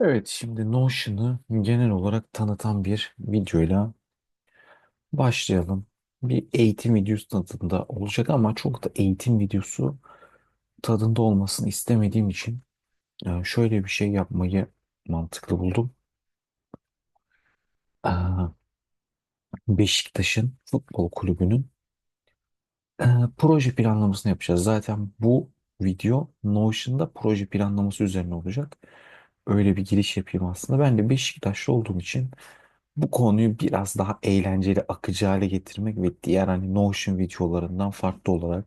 Evet, şimdi Notion'ı genel olarak tanıtan bir videoyla başlayalım. Bir eğitim videosu tadında olacak ama çok da eğitim videosu tadında olmasını istemediğim için e, şöyle bir şey yapmayı mantıklı buldum. Aa, Beşiktaş'ın futbol kulübünün e, proje planlamasını yapacağız. Zaten bu video Notion'da proje planlaması üzerine olacak. Öyle bir giriş yapayım aslında. Ben de Beşiktaşlı olduğum için bu konuyu biraz daha eğlenceli, akıcı hale getirmek ve diğer hani Notion videolarından farklı olarak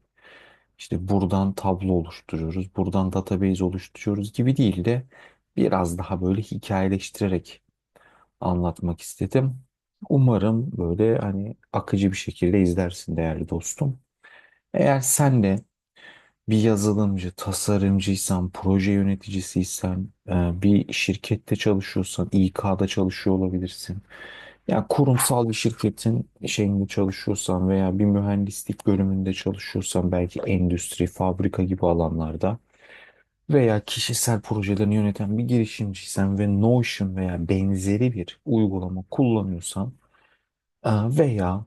işte buradan tablo oluşturuyoruz, buradan database oluşturuyoruz gibi değil de biraz daha böyle hikayeleştirerek anlatmak istedim. Umarım böyle hani akıcı bir şekilde izlersin değerli dostum. Eğer sen de bir yazılımcı, tasarımcıysan, proje yöneticisiysen, e, bir şirkette çalışıyorsan, İK'da çalışıyor olabilirsin. Ya kurumsal bir şirketin şeyinde çalışıyorsan veya bir mühendislik bölümünde çalışıyorsan belki endüstri, fabrika gibi alanlarda veya kişisel projelerini yöneten bir girişimciysen ve Notion veya benzeri bir uygulama kullanıyorsan e, veya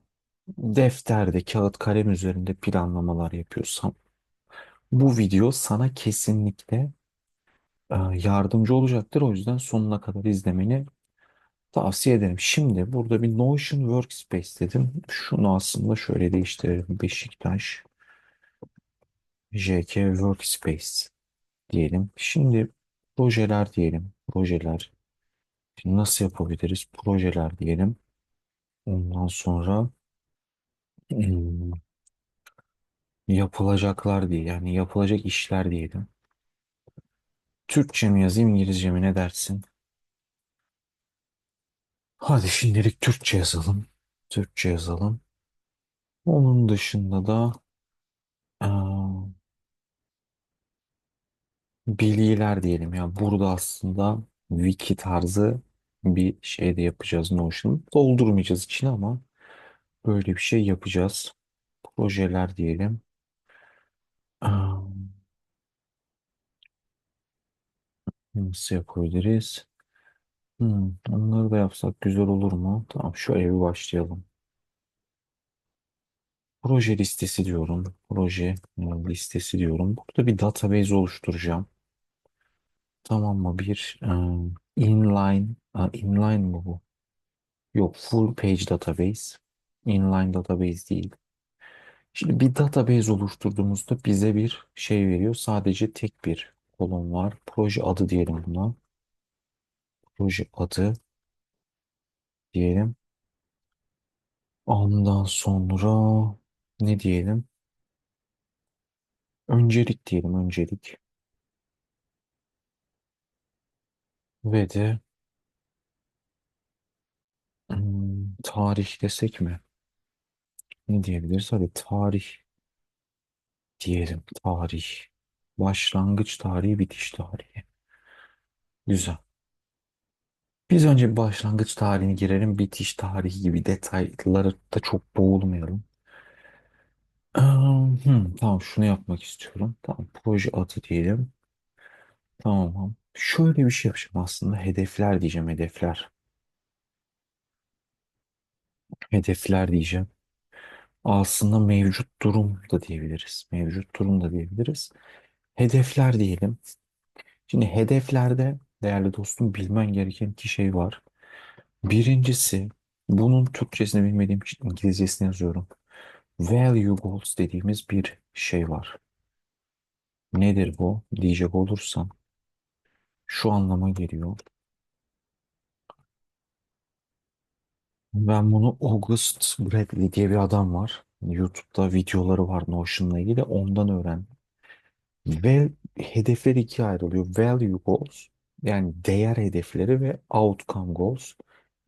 defterde, kağıt, kalem üzerinde planlamalar yapıyorsan bu video sana kesinlikle yardımcı olacaktır. O yüzden sonuna kadar izlemeni tavsiye ederim. Şimdi burada bir Notion Workspace dedim. Şunu aslında şöyle değiştirelim. Beşiktaş JK Workspace diyelim. Şimdi projeler diyelim. Projeler. Şimdi nasıl yapabiliriz? Projeler diyelim. Ondan sonra hmm, yapılacaklar diye yani yapılacak işler diyelim. Türkçe mi yazayım İngilizce mi ne dersin? Hadi şimdilik Türkçe yazalım. Türkçe yazalım. Onun dışında da bilgiler diyelim ya. Burada aslında wiki tarzı bir şey de yapacağız Notion. Doldurmayacağız içine ama böyle bir şey yapacağız. Projeler diyelim. Nasıl yapabiliriz? Hmm, onları da yapsak güzel olur mu? Tamam şöyle bir başlayalım. Proje listesi diyorum. Proje e, listesi diyorum. Burada bir database oluşturacağım. Tamam mı? Bir e, inline, a, inline mı bu? Yok, full page database. Inline database değil. Şimdi bir database oluşturduğumuzda bize bir şey veriyor. Sadece tek bir kolon var. Proje adı diyelim buna. Proje adı diyelim. Ondan sonra ne diyelim? Öncelik diyelim, öncelik. Ve de hmm, tarih desek mi? Ne diyebiliriz? Hadi tarih diyelim. Tarih. Başlangıç tarihi, bitiş tarihi. Güzel. Biz önce başlangıç tarihini girelim. Bitiş tarihi gibi detaylara da çok boğulmayalım. Hmm, tamam şunu yapmak istiyorum. Tamam proje adı diyelim. Tamam. Şöyle bir şey yapacağım aslında. Hedefler diyeceğim hedefler. Hedefler diyeceğim. Aslında mevcut durum da diyebiliriz. Mevcut durum da diyebiliriz. Hedefler diyelim. Şimdi hedeflerde değerli dostum bilmen gereken iki şey var. Birincisi bunun Türkçesini bilmediğim için İngilizcesini yazıyorum. Value goals dediğimiz bir şey var. Nedir bu diyecek olursam şu anlama geliyor. Ben bunu August Bradley diye bir adam var. YouTube'da videoları var Notion'la ilgili. Ondan öğren. Ve hedefler ikiye ayrılıyor. Value goals yani değer hedefleri ve outcome goals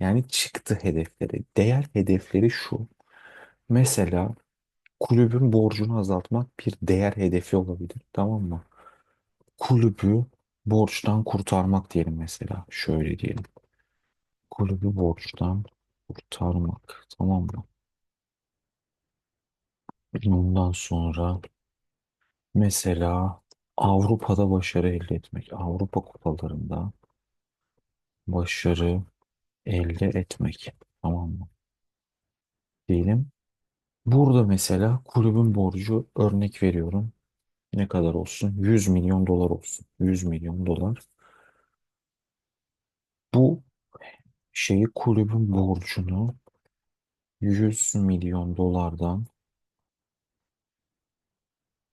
yani çıktı hedefleri. Değer hedefleri şu. Mesela kulübün borcunu azaltmak bir değer hedefi olabilir. Tamam mı? Kulübü borçtan kurtarmak diyelim mesela. Şöyle diyelim. Kulübü borçtan kurtarmak. Tamam mı? Ondan sonra mesela Avrupa'da başarı elde etmek. Avrupa kupalarında başarı elde etmek. Tamam mı? Diyelim. Burada mesela kulübün borcu örnek veriyorum. Ne kadar olsun? 100 milyon dolar olsun. 100 milyon dolar. Bu şeyi kulübün borcunu 100 milyon dolardan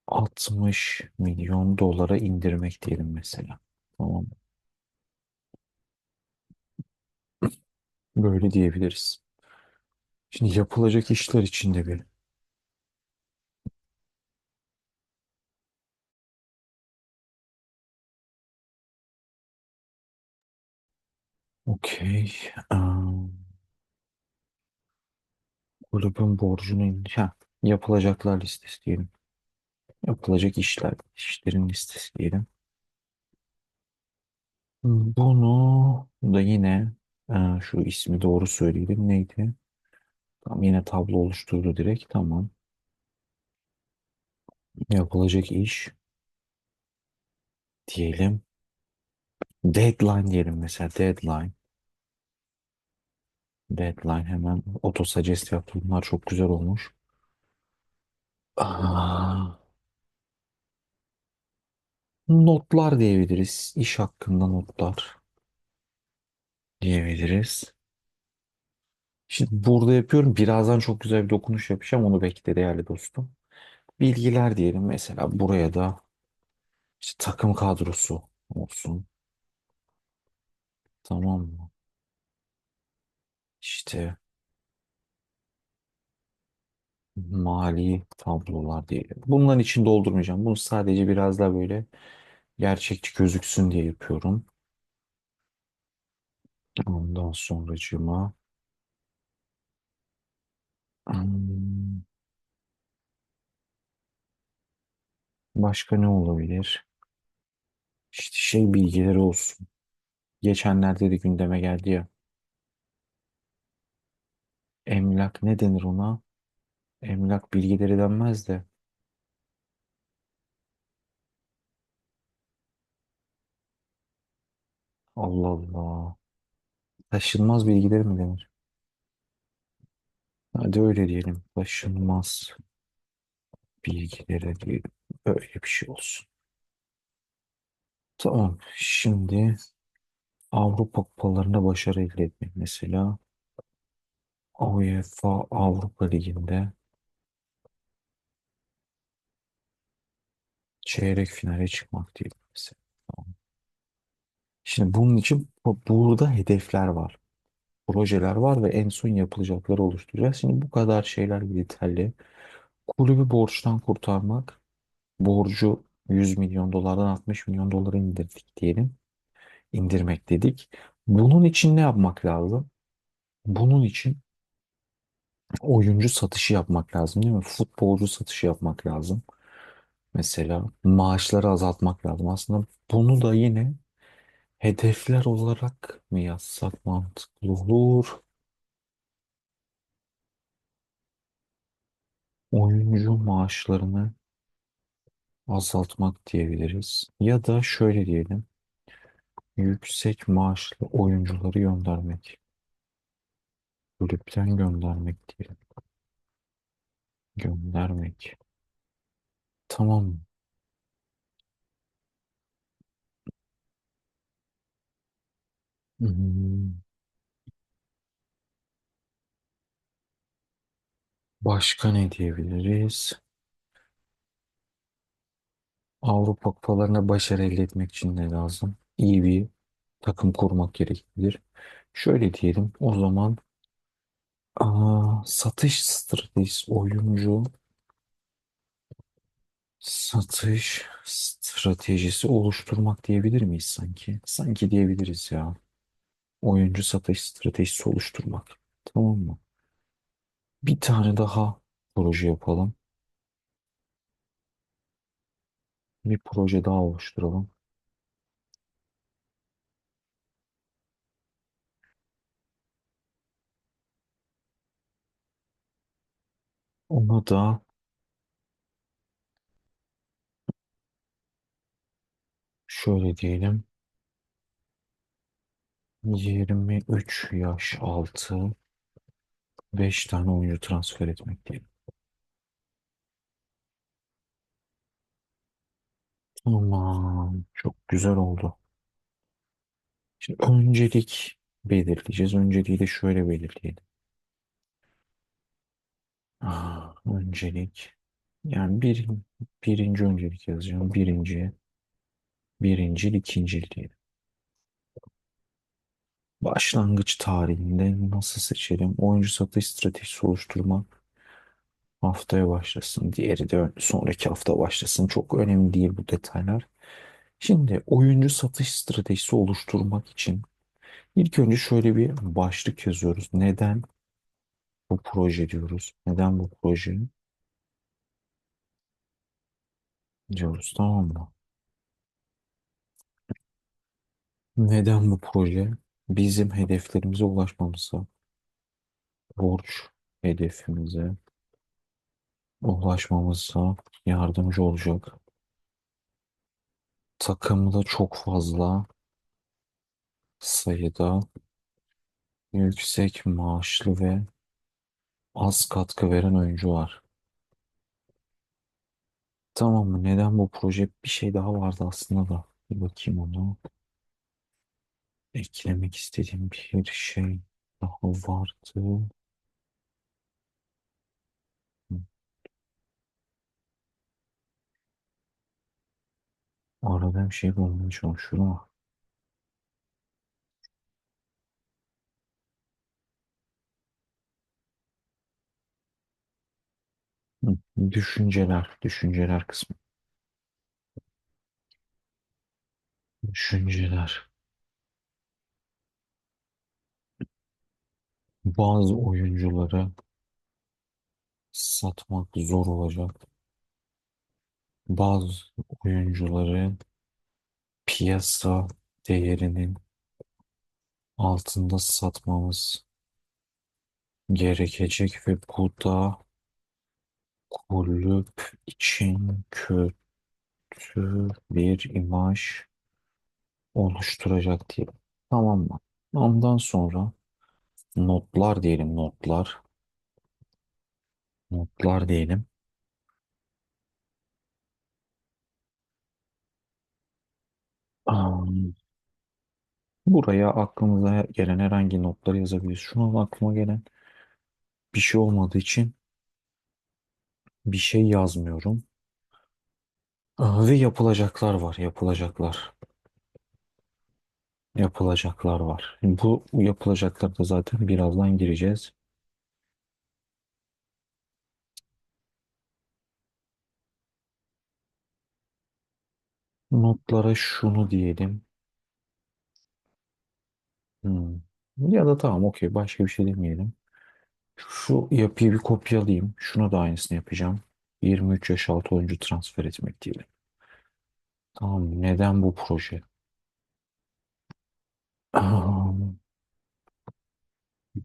60 milyon dolara indirmek diyelim mesela. Tamam? Böyle diyebiliriz. Şimdi yapılacak işler içinde bir. Okey. Am, kulübün borcunu indir. Ha, yapılacaklar listesi diyelim. Yapılacak işler, işlerin listesi diyelim. Bunu da yine e, şu ismi doğru söyleyelim. Neydi? Tamam yine tablo oluşturdu direkt. Tamam. Yapılacak iş diyelim. Deadline diyelim mesela. Deadline. Deadline hemen auto suggest yaptım. Bunlar çok güzel olmuş. Aa, notlar diyebiliriz. İş hakkında notlar diyebiliriz. Şimdi burada yapıyorum. Birazdan çok güzel bir dokunuş yapacağım. Onu bekle değerli dostum. Bilgiler diyelim. Mesela buraya da işte takım kadrosu olsun. Tamam mı? İşte mali tablolar diyelim. Bunların için doldurmayacağım. Bunu sadece biraz daha böyle gerçekçi gözüksün diye yapıyorum. Ondan sonracığıma hmm, başka ne olabilir? İşte şey bilgileri olsun. Geçenlerde de gündeme geldi ya. Emlak ne denir ona? Emlak bilgileri denmez de. Allah Allah. Taşınmaz bilgileri mi denir? Hadi öyle diyelim. Taşınmaz bilgileri diyelim. Böyle bir şey olsun. Tamam. Şimdi Avrupa kupalarında başarı elde etmek mesela. UEFA Avrupa Ligi'nde çeyrek finale çıkmak diyelim mesela. Şimdi bunun için bu- burada hedefler var. Projeler var ve en son yapılacakları oluşturacağız. Şimdi bu kadar şeyler yeterli. Kulübü borçtan kurtarmak. Borcu 100 milyon dolardan 60 milyon dolara indirdik diyelim. İndirmek dedik. Bunun için ne yapmak lazım? Bunun için oyuncu satışı yapmak lazım değil mi? Futbolcu satışı yapmak lazım. Mesela maaşları azaltmak lazım. Aslında bunu da yine hedefler olarak mı yazsak mantıklı olur? Oyuncu maaşlarını azaltmak diyebiliriz. Ya da şöyle diyelim. Yüksek maaşlı oyuncuları göndermek. Kulüpten göndermek diyelim. Göndermek. Tamam. Hmm, Başka ne diyebiliriz? Avrupa kupalarına başarı elde etmek için ne lazım? İyi bir takım kurmak gerekir. Şöyle diyelim. O zaman aa, satış stratejisi oyuncu satış stratejisi oluşturmak diyebilir miyiz sanki? Sanki diyebiliriz ya. Oyuncu satış stratejisi oluşturmak. Tamam mı? Bir tane daha proje yapalım. Bir proje daha oluşturalım. Ona da şöyle diyelim. 23 yaş altı 5 tane oyuncu transfer etmek diyelim. Tamam. Çok güzel oldu. Şimdi öncelik belirleyeceğiz. Önceliği de şöyle belirleyelim. Aa, öncelik. Yani bir, birinci öncelik yazacağım. Birinci, birincil, ikincil diyelim. Başlangıç tarihinde nasıl seçelim? Oyuncu satış stratejisi oluşturmak haftaya başlasın. Diğeri de sonraki hafta başlasın. Çok önemli değil bu detaylar. Şimdi oyuncu satış stratejisi oluşturmak için ilk önce şöyle bir başlık yazıyoruz. Neden bu proje diyoruz? Neden bu proje diyoruz tamam mı? Neden bu proje? Bizim hedeflerimize ulaşmamıza, borç hedefimize ulaşmamıza yardımcı olacak. Takımda çok fazla sayıda yüksek maaşlı ve az katkı veren oyuncu var. Tamam mı? Neden bu proje? Bir şey daha vardı aslında da. Bir bakayım onu. Eklemek istediğim bir şey daha vardı. Aradığım şey bulmaya çalışıyorum. Düşünceler, düşünceler kısmı. Düşünceler. Bazı oyuncuları satmak zor olacak. Bazı oyuncuları piyasa değerinin altında satmamız gerekecek ve bu da kulüp için kötü bir imaj oluşturacak diyelim. Tamam mı? Ondan sonra notlar diyelim notlar. Notlar diyelim. Buraya aklımıza gelen herhangi notları yazabiliriz. Şu an aklıma gelen bir şey olmadığı için bir şey yazmıyorum. Ve yapılacaklar var, yapılacaklar. Yapılacaklar var. Bu yapılacaklar da zaten birazdan gireceğiz. Notlara şunu diyelim. Hmm. Ya da tamam okey başka bir şey demeyelim. Şu yapıyı bir kopyalayayım. Şunu da aynısını yapacağım. 23 yaş altı oyuncu transfer etmek diyelim. Tamam neden bu proje? Aa,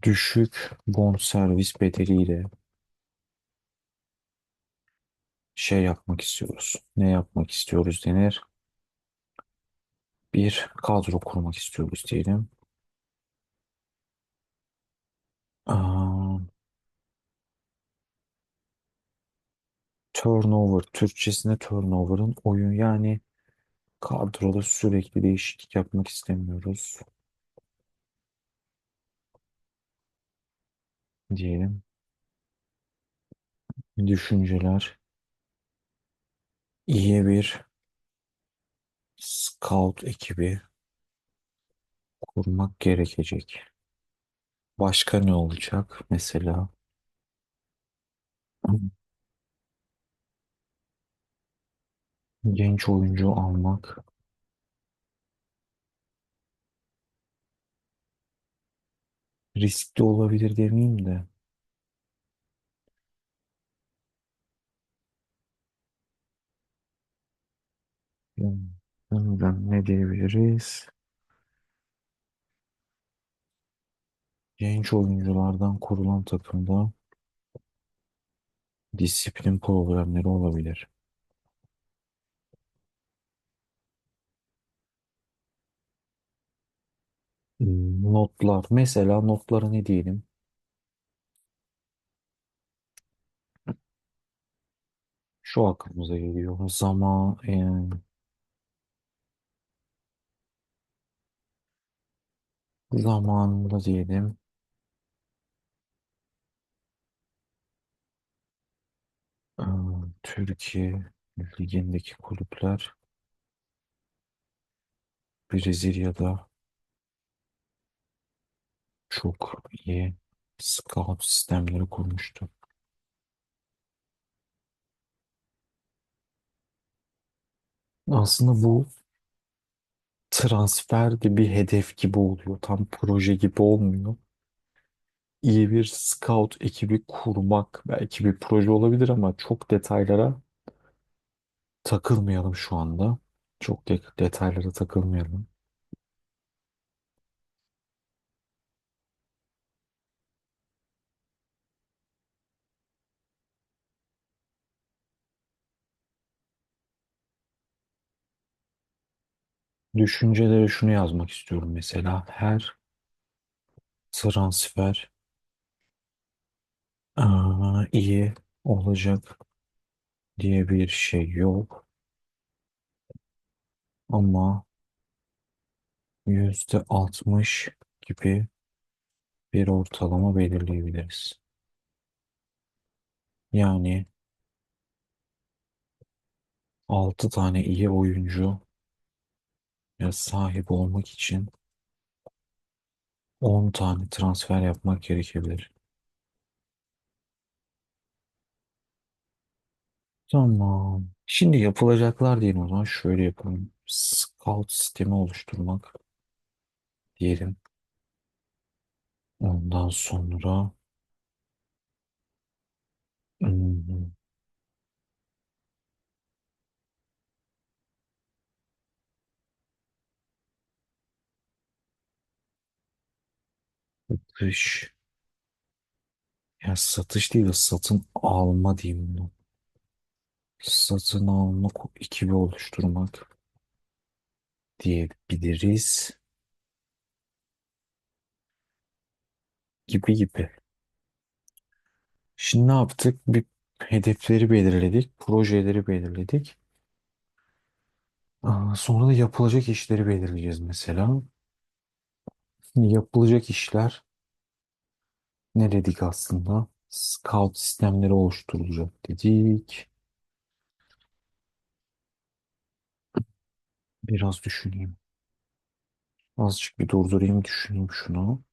düşük bonservis bedeliyle şey yapmak istiyoruz. Ne yapmak istiyoruz denir? Bir kadro kurmak istiyoruz diyelim. Turnover, Türkçesine turnover'ın oyun yani kadroda sürekli değişiklik yapmak istemiyoruz diyelim. Düşünceler iyi bir scout ekibi kurmak gerekecek. Başka ne olacak mesela? Genç oyuncu almak riskli olabilir demeyeyim de. Yani, ne diyebiliriz? Genç oyunculardan kurulan takımda disiplin problemleri olabilir. Hmm, Notlar. Mesela notlara ne diyelim? Şu aklımıza geliyor. Zaman, e, zamanında diyelim. e, Türkiye Ligi'ndeki kulüpler Brezilya'da çok iyi scout sistemleri kurmuştu. Aslında bu transfer de bir hedef gibi oluyor. Tam proje gibi olmuyor. İyi bir scout ekibi kurmak belki bir proje olabilir ama çok detaylara takılmayalım şu anda. Çok de detaylara takılmayalım. Düşüncelere şunu yazmak istiyorum mesela. Her transfer iyi olacak diye bir şey yok. Ama yüzde altmış gibi bir ortalama belirleyebiliriz. Yani 6 tane iyi oyuncu ya sahip olmak için 10 tane transfer yapmak gerekebilir. Tamam. Şimdi yapılacaklar diyelim o zaman şöyle yapalım. Scout sistemi oluşturmak diyelim. Ondan sonra satış. Ya satış değil de satın alma diyeyim bunu. Satın alma ko- ekibi oluşturmak diyebiliriz. Gibi gibi. Şimdi ne yaptık? Bir hedefleri belirledik, projeleri belirledik. Aa, sonra da yapılacak işleri belirleyeceğiz mesela. Yapılacak işler ne dedik aslında? Scout sistemleri oluşturulacak dedik. Biraz düşüneyim. Azıcık bir durdurayım düşüneyim şunu.